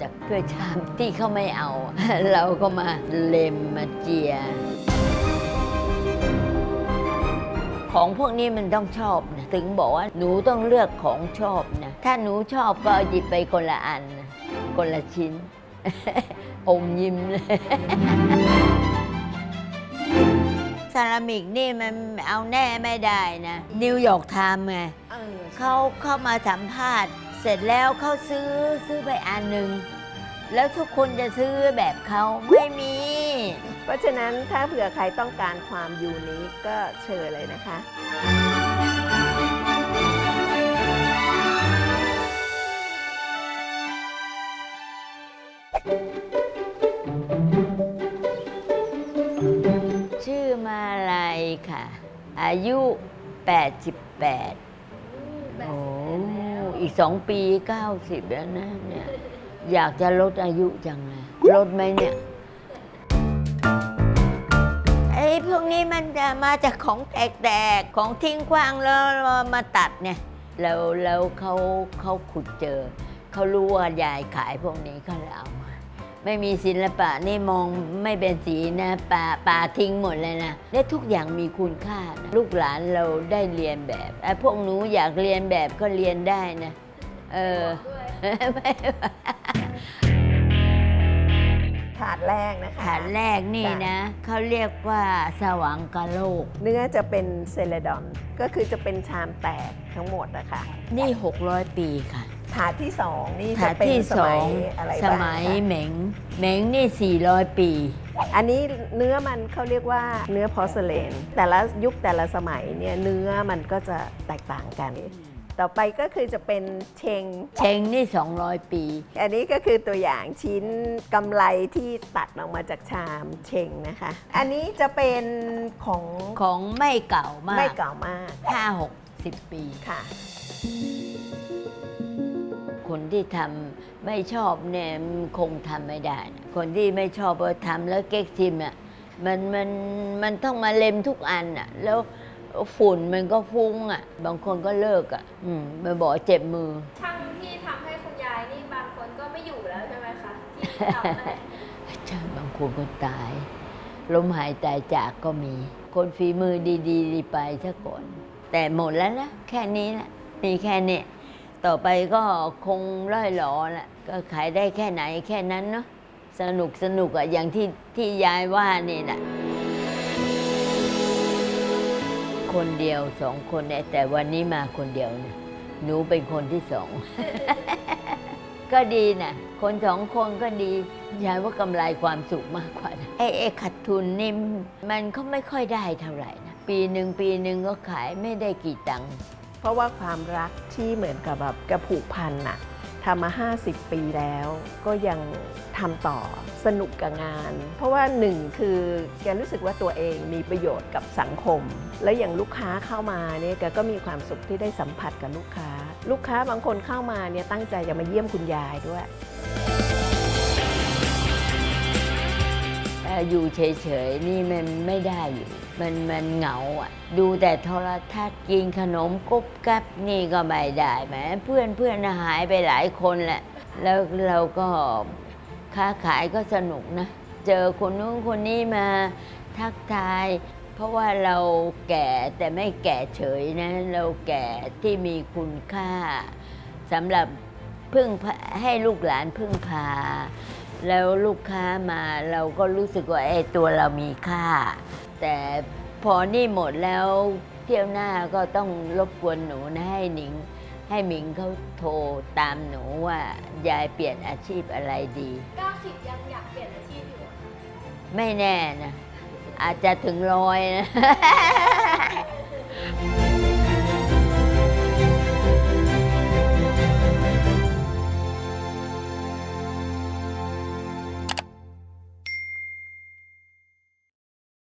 จากถ้วยชามที่เขาไม่เอา เราก็มาเล็มมาเจีย ของพวกนี้มันต้องชอบนะถึงบอกว่าหนูต้องเลือกของชอบนะถ้าหนูชอบก็หยิบไปคนละอันนะคนละชิ้น อมยิ้มเลยซารามิกนี่มันเอาแน่ไม่ได้นะ นิวยอร์กไทม์ไงเออเขาเข้ามาสัมภาษณ์เสร็จแล้วเขาซื้อซื้อไปอันหนึ่งแล้วทุกคนจะซื้อแบบเขาไม่มี เพราะฉะนั้นถ้าเผื่อใครต้องการความยูนิคก็เชิญเลยนะคะ ชื่อมาลัยค่ะ อายุ 88โอ้ อีกสองปี90แล้วนะเนี่ยอยากจะลดอายุจังเลยลดไหมเนี่ย ไอ้พวกนี้มันจะมาจากของแตกๆ ของทิ้งขว้างแล้วมาตัดเนี่ยแล้วแล้วเขาเขาขุดเจอ เขารู้ว่ายายขายพวกนี้เขาเลยเอามา ไม่มีศิลปะนี่มองไม่เป็นสีนะป่าป่าทิ้งหมดเลยนะ และทุกอย่างมีคุณค่านะลูกหลานเราได้เรียนแบบไอ้พวกหนูอยากเรียนแบบก็เรียนได้นะ เออไม่ถาดแรกนะคะฐานแรกนี่นะ เขาเรียกว่าสว่างกะโลก เนื้อจะเป็นเซเลดอน ก็คือจะเป็นชามแตกทั้งหมดนะคะ นี่ 600 ปีค่ะ ถาดที่สองนี่ถาจะดเป็นที่สสอมัยงอะไรสบ้างมัยคะเหม็งเหม็งนี่ 400 ปี อันนี้เนื้อมันเขาเรียกว่าเนื้อพอร์ซเลน แต่ละยุคแต่ละสมัยเนี่ยเนื้อมันก็จะแตกต่างกัน ต่อไปก็คือจะเป็นเชง เชงนี่ 200 ปี อันนี้ก็คือตัวอย่างชิ้นกำไรที่ตัดออกมาจากชามเชงนะคะ อันนี้จะเป็นของของไม่เก่ามากไม่เก่ามาก5 60ปี ค่ะ คนที่ทำไม่ชอบเนี่ยมันคงทำไม่ได้นะคนที่ไม่ชอบพอทำแล้วเก๊กซิมอะมันมันมันต้องมาเล็มทุกอันอะแล้วฝุ่นมันก็ฟุ้งอะ บางคนก็เลิกอะ อืมมาบอกเจ็บมือ ช่างที่ทำให้คุณยายนี่บางคนก็ไม่อยู่แล้วใช่ไหมคะที่ทำให้ใช่บางคนก็ตายล้มหายตายจากก็มี คนฝีมือดีๆไปซะก่อน แต่หมดแล้วนะแค่นี้แหละมีแค่นี้ ต่อไปก็คงร่อยหลอแหละก็ขายได้แค่ไหนแค่นั้นเนาะสนุกสนุกอะอย่างที่ที่ยายว่านี่แหละคนเดียวสองคนเนี่ยแต่วันนี้มาคนเดียวนะหนูเป็นคนที่สอง ก็ดีนะคนสองคนก็ดียายว่ากำไรความสุขมากกว่านะไอ้ไอ้ขาดทุนนี่มันก็ไม่ค่อยได้เท่าไหร่นะปีหนึ่งปีหนึ่งก็ขายไม่ได้กี่ตังค์ เพราะว่าความรักที่เหมือนกับแบบกระผูกพันน่ะทำมา 50 ปีแล้ว ก็ยังทำต่อสนุกกับงาน เพราะว่าหนึ่งคือแกรู้สึกว่าตัวเองมีประโยชน์กับสังคม แล้วอย่างลูกค้าเข้ามาเนี่ยแกก็มีความสุขที่ได้สัมผัสกับลูกค้า ลูกค้าบางคนเข้ามาเนี่ยตั้งใจจะมาเยี่ยมคุณยายด้วย ออยู่เฉยๆนี่มันไม่ได้อยู่ มันมันเหงาอะ ดูแต่โทรทัศน์กินขนมกุ๊บกับนี่ก็ไม่ได้แหมเพื่อนเพื่อนหายไปหลายคนแหละ แล้วเราก็ค้าขายก็สนุกนะ เจอคนนู้นคนนี้มาทักทาย เพราะว่าเราแก่แต่ไม่แก่เฉยนะ เราแก่ที่มีคุณค่าสำหรับพึ่งพาให้ลูกหลานพึ่งพา แล้วลูกค้ามาเราก็รู้สึกว่าไอ้ตัวเรามีค่า แต่พอนี่หมดแล้วเที่ยวหน้าก็ต้องรบกวนหนูนะให้หนิง ให้หมิงเขาโทรตามหนูว่ายายเปลี่ยนอาชีพอะไรดี 90 ยังอยากเปลี่ยนอาชีพอยู่อะไม่แน่นะ อาจจะถึงร้อยนะ